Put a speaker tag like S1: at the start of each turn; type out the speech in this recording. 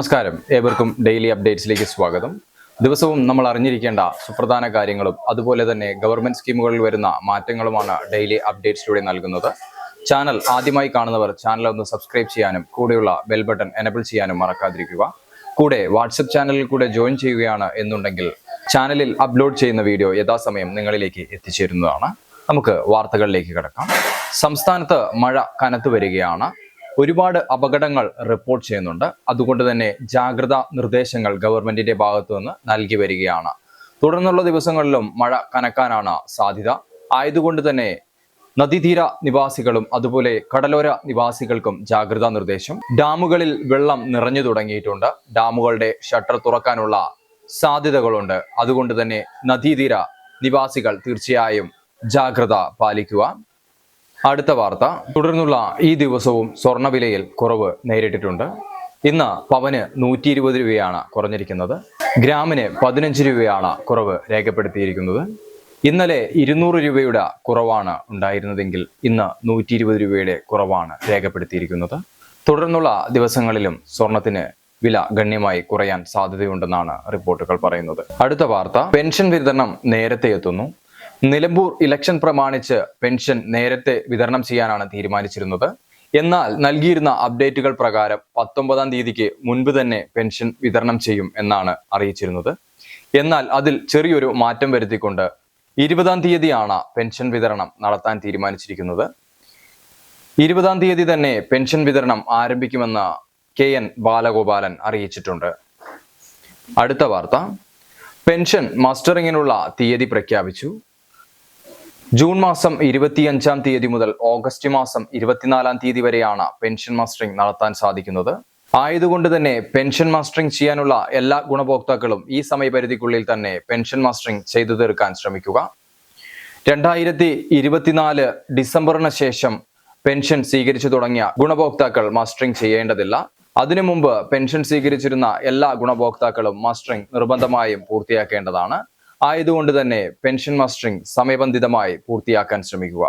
S1: നമസ്കാരം. ഏവർക്കും ഡെയിലി അപ്ഡേറ്റ്സിലേക്ക് സ്വാഗതം. ദിവസവും നമ്മൾ അറിഞ്ഞിരിക്കേണ്ട സുപ്രധാന കാര്യങ്ങളും അതുപോലെ തന്നെ ഗവൺമെന്റ് സ്കീമുകളിൽ വരുന്ന മാറ്റങ്ങളുമാണ് ഡെയിലി അപ്ഡേറ്റ്സിലൂടെ നൽകുന്നത്. ചാനൽ ആദ്യമായി കാണുന്നവർ ചാനൽ ഒന്ന് സബ്സ്ക്രൈബ് ചെയ്യാനും കൂടെയുള്ള ബെൽ ബട്ടൺ എനബിൾ ചെയ്യാനും മറക്കാതിരിക്കുക. കൂടെ വാട്സപ്പ് ചാനലിൽ കൂടെ ജോയിൻ ചെയ്യുകയാണ് എന്നുണ്ടെങ്കിൽ ചാനലിൽ അപ്ലോഡ് ചെയ്യുന്ന വീഡിയോ യഥാസമയം നിങ്ങളിലേക്ക് എത്തിച്ചേരുന്നതാണ്. നമുക്ക് വാർത്തകളിലേക്ക് കിടക്കാം. സംസ്ഥാനത്ത് മഴ കനത്തു വരികയാണ്. ഒരുപാട് അപകടങ്ങൾ റിപ്പോർട്ട് ചെയ്യുന്നുണ്ട്. അതുകൊണ്ട് തന്നെ ജാഗ്രതാ നിർദ്ദേശങ്ങൾ ഗവൺമെന്റിന്റെ ഭാഗത്തു നിന്ന് നൽകി വരികയാണ്. തുടർന്നുള്ള ദിവസങ്ങളിലും മഴ കനക്കാനാണ് സാധ്യത. ആയതുകൊണ്ട് തന്നെ നദീതീര നിവാസികളും അതുപോലെ കടലോര നിവാസികൾക്കും ജാഗ്രതാ നിർദ്ദേശം. ഡാമുകളിൽ വെള്ളം നിറഞ്ഞു തുടങ്ങിയിട്ടുണ്ട്. ഡാമുകളുടെ ഷട്ടർ തുറക്കാനുള്ള സാധ്യതകളുണ്ട്. അതുകൊണ്ട് തന്നെ നദീതീര നിവാസികൾ തീർച്ചയായും ജാഗ്രത പാലിക്കുക. അടുത്ത വാർത്ത. തുടർന്നുള്ള ഈ ദിവസവും സ്വർണവിലയിൽ കുറവ് നേരിട്ടിട്ടുണ്ട്. ഇന്ന് പവന് നൂറ്റി ഇരുപത് രൂപയാണ് കുറഞ്ഞിരിക്കുന്നത്. ഗ്രാമിന് പതിനഞ്ച് രൂപയാണ് കുറവ് രേഖപ്പെടുത്തിയിരിക്കുന്നത്. ഇന്നലെ ഇരുന്നൂറ് രൂപയുടെ കുറവാണ് ഉണ്ടായിരുന്നതെങ്കിൽ ഇന്ന് നൂറ്റി ഇരുപത് രൂപയുടെ കുറവാണ് രേഖപ്പെടുത്തിയിരിക്കുന്നത്. തുടർന്നുള്ള ദിവസങ്ങളിലും സ്വർണത്തിന് വില ഗണ്യമായി കുറയാൻ സാധ്യതയുണ്ടെന്നാണ് റിപ്പോർട്ടുകൾ പറയുന്നത്. അടുത്ത വാർത്ത. പെൻഷൻ വിതരണം നേരത്തെ എത്തുന്നു. നിലമ്പൂർ ഇലക്ഷൻ പ്രമാണിച്ച് പെൻഷൻ നേരത്തെ വിതരണം ചെയ്യാനാണ് തീരുമാനിച്ചിരുന്നത്. എന്നാൽ നൽകിയിരുന്ന അപ്ഡേറ്റുകൾ പ്രകാരം പത്തൊമ്പതാം തീയതിക്ക് മുൻപ് തന്നെ പെൻഷൻ വിതരണം ചെയ്യും എന്നാണ് അറിയിച്ചിരുന്നത്. എന്നാൽ അതിൽ ചെറിയൊരു മാറ്റം വരുത്തിക്കൊണ്ട് ഇരുപതാം തീയതിയാണ് പെൻഷൻ വിതരണം നടത്താൻ തീരുമാനിച്ചിരിക്കുന്നത്. ഇരുപതാം തീയതി തന്നെ പെൻഷൻ വിതരണം ആരംഭിക്കുമെന്ന് കെ എൻ ബാലഗോപാലൻ അറിയിച്ചിട്ടുണ്ട്. അടുത്ത വാർത്ത. പെൻഷൻ മസ്റ്ററിങ്ങിനുള്ള തീയതി പ്രഖ്യാപിച്ചു. ജൂൺ മാസം ഇരുപത്തിയഞ്ചാം തീയതി മുതൽ ഓഗസ്റ്റ് മാസം ഇരുപത്തിനാലാം തീയതി വരെയാണ് പെൻഷൻ മാസ്റ്ററിംഗ് നടത്താൻ സാധിക്കുന്നത്. ആയതുകൊണ്ട് തന്നെ പെൻഷൻ മാസ്റ്ററിംഗ് ചെയ്യാനുള്ള എല്ലാ ഗുണഭോക്താക്കളും ഈ സമയപരിധിക്കുള്ളിൽ തന്നെ പെൻഷൻ മാസ്റ്ററിംഗ് ചെയ്തു തീർക്കാൻ ശ്രമിക്കുക. രണ്ടായിരത്തി ഇരുപത്തിനാല് ഡിസംബറിന് ശേഷം പെൻഷൻ സ്വീകരിച്ചു തുടങ്ങിയ ഗുണഭോക്താക്കൾ മാസ്റ്ററിംഗ് ചെയ്യേണ്ടതില്ല. അതിനു മുമ്പ് പെൻഷൻ സ്വീകരിച്ചിരുന്ന എല്ലാ ഗുണഭോക്താക്കളും മാസ്റ്ററിംഗ് നിർബന്ധമായും പൂർത്തിയാക്കേണ്ടതാണ്. ആയതുകൊണ്ട് തന്നെ പെൻഷൻ മസ്റ്ററിംഗ് സമയബന്ധിതമായി പൂർത്തിയാക്കാൻ ശ്രമിക്കുക.